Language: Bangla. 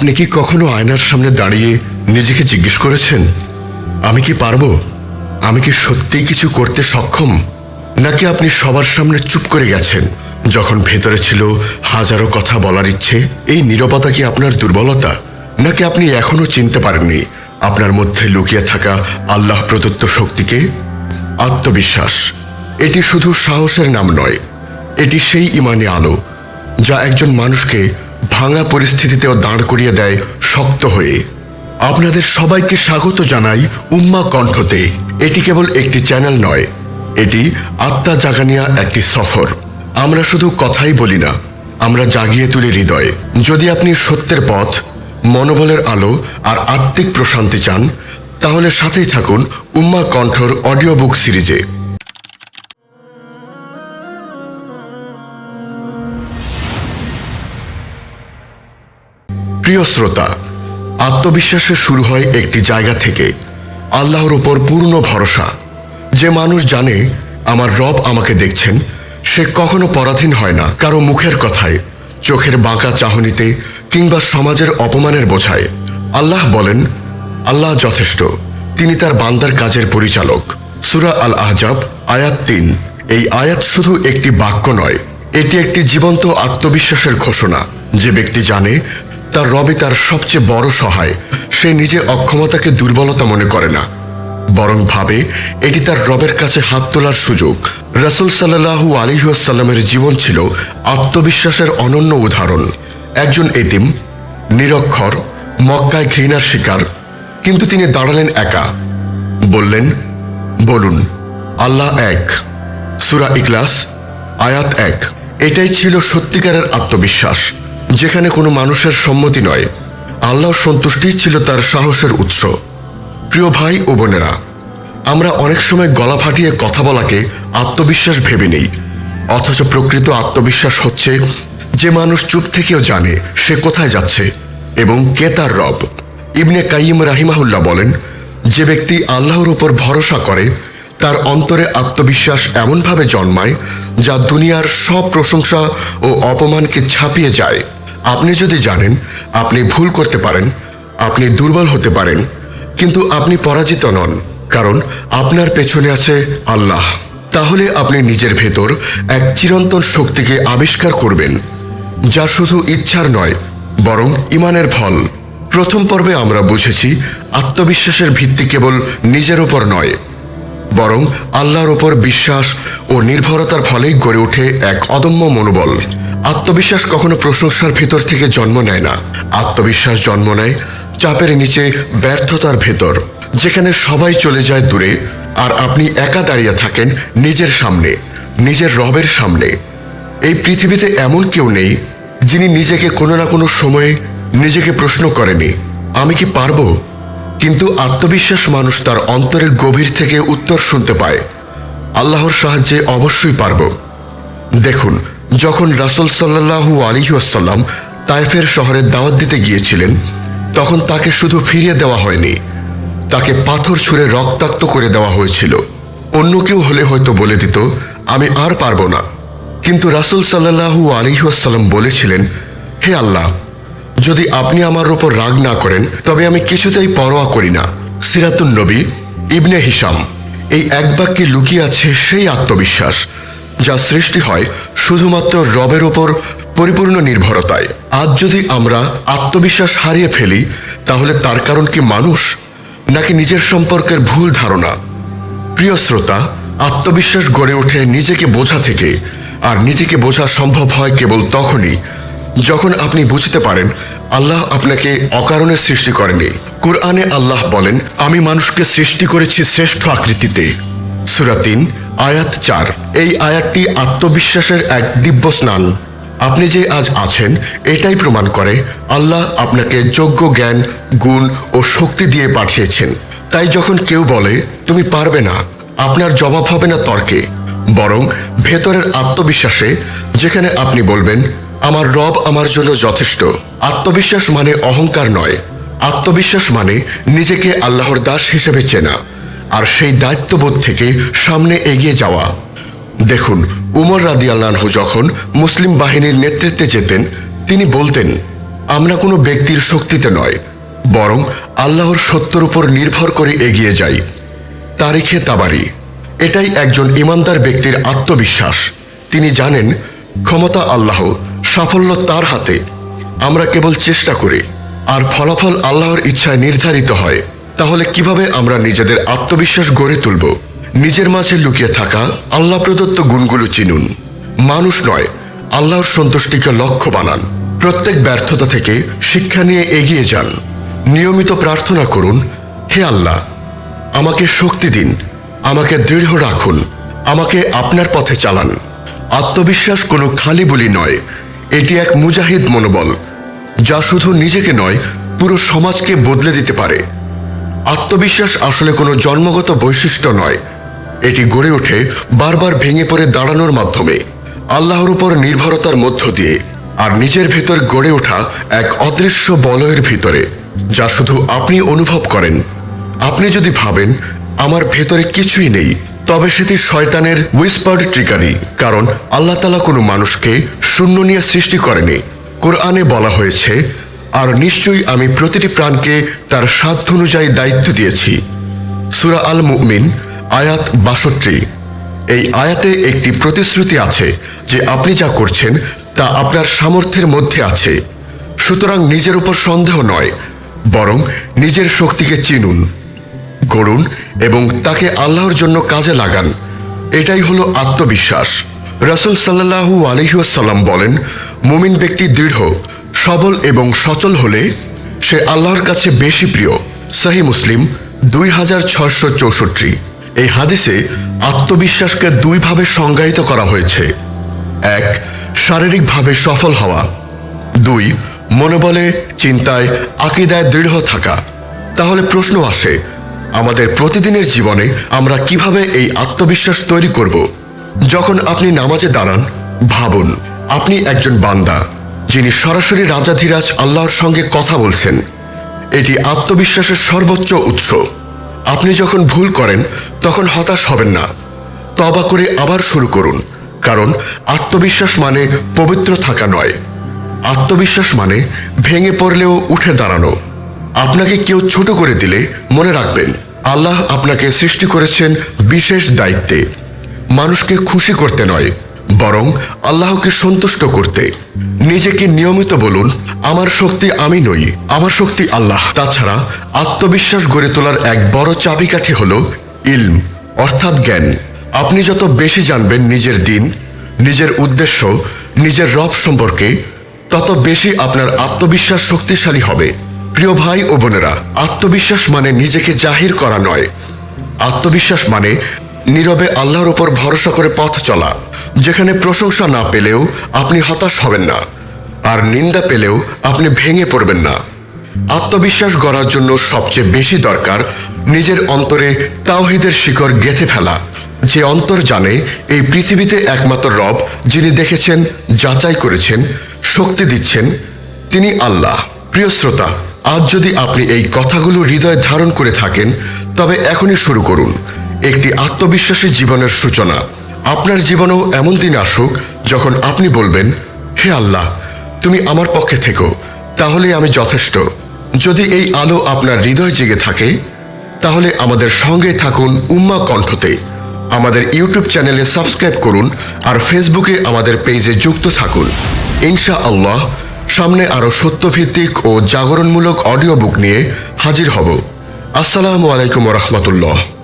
আপনি কি কখনো আয়নার সামনে দাঁড়িয়ে নিজেকে জিজ্ঞেস করেছেন? আমি কি পারব? আমি কি সত্যিই কিছু করতে সক্ষম? নাকি আপনি সবার সামনে চুপ করে গেছেন, যখন ভেতরে ছিল হাজারো কথা বলার ইচ্ছে? এই নীরবতা কি আপনার দুর্বলতা? নাকি আপনি এখনও চিনতে পারেননি আপনার মধ্যে লুকিয়ে থাকা আল্লাহ প্রদত্ত শক্তিকে? আত্মবিশ্বাস, এটি শুধু সাহসের নাম নয়, এটি সেই ইমানে আলো যা একজন মানুষকে ভাঙা পরিস্থিতিতেও দাঁড় করিয়ে দেয় শক্ত হয়ে। আপনাদের সবাইকে স্বাগত জানাই উম্মা কণ্ঠতে। এটি কেবল একটি চ্যানেল নয়, এটি আত্মা জাগানিয়া একটি সফর। আমরা শুধু কথাই বলি না, আমরা জাগিয়ে তুলি হৃদয়। যদি আপনি সত্যের পথ, মনোবলের আলো আর আত্মিক প্রশান্তি চান, তাহলে সাথেই থাকুন উম্মা কণ্ঠর অডিও বুক সিরিজে। প্রিয় শ্রোতা আত্মবিশ্বাসের শুরু হয় একটি জায়গা থেকে আল্লাহর ওপর পূর্ণ ভরসা। যে মানুষ জানে আমার রব আমাকে দেখছেন, সে কখনো পরাধীন হয় না, কারও মুখের কথায়, চোখের বাঁকা চাহনিতে কিংবা সমাজের অপমানের বোঝায়। আল্লাহ বলেন, আল্লাহ যথেষ্ট, তিনি তার বান্দার কাজের পরিচালক। সুরা আল আহজাব আয়াত তিন। এই আয়াত শুধু একটি বাক্য নয়, এটি একটি জীবন্ত আত্মবিশ্বাসের ঘোষণা। যে ব্যক্তি জানে তার রবে তার সবচেয়ে বড় সহায়। সে নিজে অক্ষমতাকে দুর্বলতা মনে করে না। বরং ভাবে, এটি তার রবের কাছে হাত তোলার সুযোগ। রসুল সাল্লাহু আলিহাসাল্লামের জীবন ছিল আত্মবিশ্বাসের অনন্য উদাহরণ। একজন এতিম, নিরক্ষর, মক্কায় ঘৃণার শিকার, কিন্তু তিনি দাঁড়ালেন একা। বললেন, বলুন, আল্লাহ এক, সুরা ইকলাস আয়াত এক। এটাই ছিল সত্যিকারের আত্মবিশ্বাস। যেখানে কোনো মানুষের সম্মতি নয়। আল্লাহর সন্তুষ্টিই ছিল তার সাহসের উৎস। প্রিয় ভাই ও বোনেরা, আমরা অনেক সময় গলা ফাটিয়ে কথা বলাকে আত্মবিশ্বাস ভেবে নেই। অথচ প্রকৃত আত্মবিশ্বাস হচ্ছে যে মানুষ চুপ থেকেও জানে সে কোথায় যাচ্ছে এবং কে তার রব। ইবনে কাইম রাহিমাহুল্লাহ বলেন, যে ব্যক্তি আল্লাহর উপর ভরসা করে, তার অন্তরে আত্মবিশ্বাস এমনভাবে জন্মায় যা দুনিয়ার সব প্রশংসা ও অপমানকে ছাপিয়ে যায়। আপনি যদি জানেন, আপনি ভুল করতে পারেন, আপনি দুর্বল হতে পারেন, কিন্তু আপনি পরাজিত নন, কারণ আপনার পেছনে আছে আল্লাহ। তাহলে আপনি নিজের ভেতর এক চিরন্তন শক্তিকে আবিষ্কার করবেন, যা শুধু ইচ্ছার নয়, বরং ইমানের ফল। প্রথম পর্বে আমরা বুঝেছি, আত্মবিশ্বাসের ভিত্তি কেবল নিজের ওপর নয়, বরং আল্লাহর ওপর বিশ্বাস ও নির্ভরতার ফলেই গড়ে ওঠে এক অদম্য মনোবল। আত্মবিশ্বাস কখনো প্রশংসার ভেতর থেকে জন্ম নেয় না। আত্মবিশ্বাস জন্ম নেয় চাপের নিচে, ব্যর্থতার ভেতর, যেখানে সবাই চলে যায় দূরে, আর আপনি একা দাঁড়িয়ে থাকেন নিজের সামনে, নিজের রবের সামনে। এই পৃথিবীতে এমন কেউ নেই, যিনি নিজেকে কোনো না কোনো সময়ে নিজেকে প্রশ্ন করেনি, আমি কি পারব? কিন্তু আত্মবিশ্বাস মানুষ তার অন্তরের গভীর থেকে উত্তর শুনতে পায়। আল্লাহর সাহায্যে অবশ্যই পারব। দেখুন যখন রাসুল সাল্লাহু আলিহাসাল্লাম তাইফের শহরে দাওয়াত দিতে গিয়েছিলেন, তখন তাকে শুধু ফিরিয়ে দেওয়া হয়নি, তাকে পাথর ছুঁড়ে রক্তাক্ত করে দেওয়া হয়েছিল। অন্য কেউ হলে হয়তো বলে দিত, আমি আর পারব না। কিন্তু রাসুল সাল্লাহু আলিহাসাল্লাম বলেছিলেন, হে আল্লাহ, যদি আপনি আমার ওপর রাগ না করেন, তবে আমি কিছুতেই পরোয়া করি না। সিরাতুন নবী, ইবনে হিসাম এই এক বাক্যে লুকিয়ে আছে সেই আত্মবিশ্বাস। যা সৃষ্টি হয় শুধুমাত্র রবের ওপর পরিপূর্ণ নির্ভরতায়। আজ যদি আমরা আত্মবিশ্বাস হারিয়ে ফেলি, তাহলে তার কারণ কি মানুষ, নাকি নিজের সম্পর্কের ভুল ধারণা? প্রিয় শ্রোতা, আত্মবিশ্বাস গড়ে ওঠে নিজেকে বোঝা থেকে, আর নিজেকে বোঝা সম্ভব হয় কেবল তখনই, যখন আপনি বুঝতে পারেন আল্লাহ আপনাকে অকারণে সৃষ্টি করেনি। কোরআনে আল্লাহ বলেন, আমি মানুষকে সৃষ্টি করেছি শ্রেষ্ঠ আকৃতিতে। সুরা তিন আয়াত চার। এই আয়াতটি আত্মবিশ্বাসের এক দিব্য স্নান। আপনি যে আজ আছেন, এটাই প্রমাণ করে আল্লাহ আপনাকে যোগ্য জ্ঞান, গুণ ও শক্তি দিয়ে পাঠিয়েছেন। তাই যখন কেউ বলে, তুমি পারবে না আপনার জবাব হবে না তর্কে। বরং ভেতরের আত্মবিশ্বাসে, যেখানে আপনি বলবেন, আমার রব আমার জন্য যথেষ্ট আত্মবিশ্বাস মানে অহংকার নয়। আত্মবিশ্বাস মানে নিজেকে আল্লাহর দাস হিসেবে চেনা। আর সেই দায়িত্ববোধ থেকে সামনে এগিয়ে যাওয়া। দেখুন, উমর রাদি আল্লাহু যখন মুসলিম বাহিনীর নেতৃত্বে যেতেন, তিনি বলতেন, আমরা কোনো ব্যক্তির শক্তিতে নয়, বরং আল্লাহর সত্যর উপর নির্ভর করে এগিয়ে যাই। তারিখে তাবারি। এটাই একজন ইমানদার ব্যক্তির আত্মবিশ্বাস। তিনি জানেন, ক্ষমতা আল্লাহ, সাফল্য তার হাতে। আমরা কেবল চেষ্টা করি, আর ফলাফল আল্লাহর ইচ্ছায় নির্ধারিত হয়। তাহলে কীভাবে আমরা নিজেদের আত্মবিশ্বাস গড়ে তুলব? নিজের মাঝে লুকিয়ে থাকা, আল্লাহ প্রদত্ত গুণগুলো চিনুন। মানুষ নয়, আল্লাহর সন্তুষ্টিকে লক্ষ্য বানান। প্রত্যেক ব্যর্থতা থেকে শিক্ষা নিয়ে এগিয়ে যান। নিয়মিত প্রার্থনা করুন, হে আল্লাহ, আমাকে শক্তি দিন, আমাকে দৃঢ় রাখুন, আমাকে আপনার পথে চালান। আত্মবিশ্বাস কোনো খালি বলি নয়, এটি এক মুজাহিদ মনোবল, যা শুধু নিজেকে নয়, পুরো সমাজকে বদলে দিতে পারে। আত্মবিশ্বাস আসলে কোনো জন্মগত বৈশিষ্ট্য নয়। এটি গড়ে ওঠে বারবার ভেঙে পড়ে দাঁড়ানোর মাধ্যমে, আল্লাহর উপর নির্ভরতার মধ্য দিয়ে, আর নিজের ভেতর গড়ে ওঠা এক অদৃশ্য বলয়ের ভিতরে, যা শুধু আপনি অনুভব করেন। আপনি যদি ভাবেন, আমার ভেতরে কিছুই নেই, তবে সেটি শয়তানের উইসপার্ড ট্রিকারি কারণ আল্লাহ তালা কোনো মানুষকে শূন্য নিয়ে সৃষ্টি করেনি। কোরআনে বলা হয়েছে আর নিশ্চয়ই আমি প্রতিটি প্রাণকে তার সাধ্য অনুযায়ী দায়িত্ব দিয়েছি। সুরা আল মুমিন আয়াত বাষট্টি। এই আয়াতে একটি প্রতিশ্রুতি আছে যে আপনি যা করছেন তা আপনার সামর্থ্যের মধ্যে আছে। সুতরাং নিজের উপর সন্দেহ নয়, বরং নিজের শক্তিকে চিনুন, গড়ুন এবং তাকে আল্লাহর জন্য কাজে লাগান। এটাই হলো আত্মবিশ্বাস। রাসুল সাল্লাহু আলহিউসাল্লাম বলেন, মুমিন ব্যক্তি দৃঢ় সবল এবং সচল হলে সে আল্লাহর কাছে বেশি প্রিয়। সাহি মুসলিম, দুই হাজার ছয়শো চৌষট্টি। এই হাদিসে আত্মবিশ্বাসকে দুইভাবে সংজ্ঞায়িত করা হয়েছে। এক, শারীরিকভাবে সফল হওয়া। দুই, মনোবলে, চিন্তায়, আকিদায় দৃঢ় থাকা। তাহলে প্রশ্ন আসে, আমাদের প্রতিদিনের জীবনে আমরা কীভাবে এই আত্মবিশ্বাস তৈরি করব? যখন আপনি নামাজে দাঁড়ান, ভাবুন, আপনি একজন বান্দা। যিনি সরাসরি রাজাধিরাজ আল্লাহর সঙ্গে কথা বলছেন, এটি আত্মবিশ্বাসের সর্বোচ্চ উৎস। আপনি যখন ভুল করেন, তখন হতাশ হবেন না। তবা করে আবার শুরু করুন, কারণ আত্মবিশ্বাস মানে পবিত্র থাকা নয়। আত্মবিশ্বাস মানে ভেঙে পড়লেও উঠে দাঁড়ানো। আপনাকে কেউ ছোট করে দিলে মনে রাখবেন, আল্লাহ আপনাকে সৃষ্টি করেছেন বিশেষ দায়িত্বে। মানুষকে খুশি করতে নয় বরং আল্লাহকে সন্তুষ্ট করতে। নিজেকে নিয়মিত বলুন, আমার শক্তি আমি নই, আমার শক্তি আল্লাহ। তাছাড়া আত্মবিশ্বাস গড়ে তোলার এক বড় চাবিকাঠি হল ইলম, অর্থাৎ জ্ঞান। আপনি যত বেশি জানবেন নিজের দিন, নিজের উদ্দেশ্য, নিজের রব সম্পর্কে, তত বেশি আপনার আত্মবিশ্বাস শক্তিশালী হবে। প্রিয় ভাই ও বোনেরা, আত্মবিশ্বাস মানে নিজেকে জাহির করা নয়। আত্মবিশ্বাস মানে নীরবে আল্লাহর উপর ভরসা করে পথ চলা, যেখানে প্রশংসা না পেলেও আপনি হতাশ হবেন না, আর নিন্দা পেলেও আপনি ভেঙে পড়বেন না। আত্মবিশ্বাস গড়ার জন্য সবচেয়ে বেশি দরকার নিজের অন্তরে তাওহিদের শিকড় গেঁথে ফেলা, যে অন্তর জানে এই পৃথিবীতে একমাত্র রব, যিনি দেখেছেন, যাচাই করেছেন, শক্তি দিচ্ছেন, তিনি আল্লাহ। প্রিয় শ্রোতা, আজ যদি আপনি এই কথাগুলো হৃদয়ে ধারণ করে থাকেন, তবে এখনই শুরু করুন। একটি আত্মবিশ্বাসী জীবনের সূচনা। আপনার জীবনেও এমন দিন আসুক যখন আপনি বলবেন, হে আল্লাহ, তুমি আমার পক্ষে থেকো, তাহলে আমি যথেষ্ট। যদি এই আলো আপনার হৃদয় জেগে থাকে, তাহলে আমাদের সঙ্গে থাকুন উম্মা কণ্ঠতে। আমাদের ইউটিউব চ্যানেলে সাবস্ক্রাইব করুন আর ফেসবুকে আমাদের পেজে যুক্ত থাকুন। ইনশা আল্লাহ সামনে আরও সত্যভিত্তিক ও জাগরণমূলক অডিও বুক নিয়ে হাজির হব। আসসালামু আলাইকুম রহমতুল্লাহ।